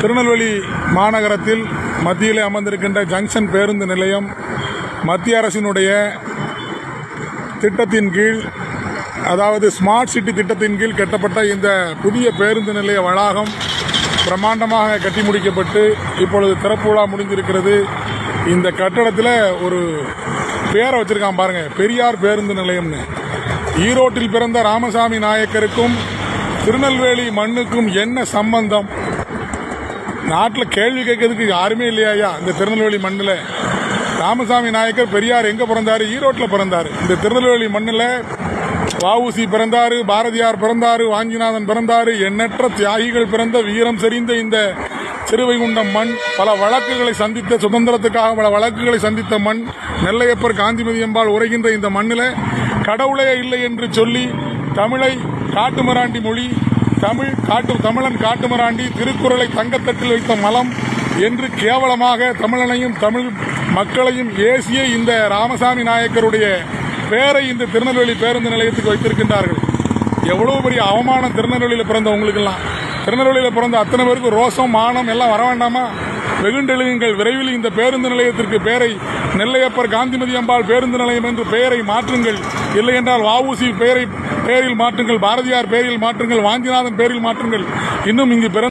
திருநெல்வேலி மாநகரத்தில் மத்தியிலே அமர்ந்திருக்கின்ற ஜங்ஷன் பேருந்து நிலையம் மத்திய அரசினுடைய திட்டத்தின் கீழ் அதாவது ஸ்மார்ட் சிட்டி திட்டத்தின் கீழ் கட்டப்பட்ட இந்த புதிய பேருந்து நிலைய வளாகம் பிரம்மாண்டமாக கட்டி முடிக்கப்பட்டு இப்பொழுது திறப்பு விழா முடிந்திருக்கிறது. இந்த கட்டடத்தில் ஒரு பேரை வச்சுருக்கான் பாருங்க பெரியார் பேருந்து நிலையம்னு. ஈரோட்டில் பிறந்த ராமசாமி நாயக்கருக்கும் திருநெல்வேலி மண்ணுக்கும் என்ன சம்பந்தம்? நாட்டில் கேள்வி கேட்கறதுக்கு யாருமே இல்லையா இந்த திருநெல்வேலி மண்ணில். ராமசாமி நாயக்கர் பெரியார் எங்கே பிறந்தார்? ஈரோட்டில் பிறந்தார். இந்த திருநெல்வேலி மண்ணில் வாவுசி பிறந்தாரு பாரதியார் பிறந்தாரு வாஞ்சிநாதன் பிறந்தாரு. எண்ணற்ற தியாகிகள் பிறந்த வீரம் செறிந்த இந்த சிறுவைகுண்டம் மண் பல வழக்குகளை சந்தித்த சுதந்திரத்துக்காக பல வழக்குகளை சந்தித்த மண் நெல்லையப்பர் காந்திமதி அம்பாள் உரைகின்ற இந்த மண்ணில் கடவுளே இல்லை என்று சொல்லி தமிழை காட்டுமராண்டி மொழி தமிழ் காட்டு தமிழன் காட்டுமராண்டி திருக்குறளை தங்கத்தட்டில் வைத்த மலம் என்று கேவலமாக தமிழனையும் தமிழ் மக்களையும் ஏசிய இந்த ராமசாமி நாயக்கருடைய பேரை இந்த திருநெல்வேலி பேருந்து நிலையத்துக்கு வைத்திருக்கின்றார்கள். எவ்வளவு பெரிய அவமானம் திருநெல்வேலியில் பிறந்த உங்களுக்கெல்லாம். திருநெல்வேலியில் பிறந்த அத்தனை பேருக்கு ரோசம் மானம் எல்லாம் வர வேண்டாமா? வெகுண்டெழுகுங்கள் விரைவில் இந்த பேருந்து நிலையத்திற்கு பெயரை நெல்லையப்பர் காந்திமதி அம்பாள் பேருந்து நிலையம் என்று பெயரை மாற்றுங்கள். இல்லை என்றால் வஉசி பெயரை பெயரில் மாற்றுங்கள் பாரதியார் பெயரில் மாற்றுங்கள் வாஞ்சிநாதன் பெயரில் மாற்றுங்கள். இன்னும் இங்கு பிறந்த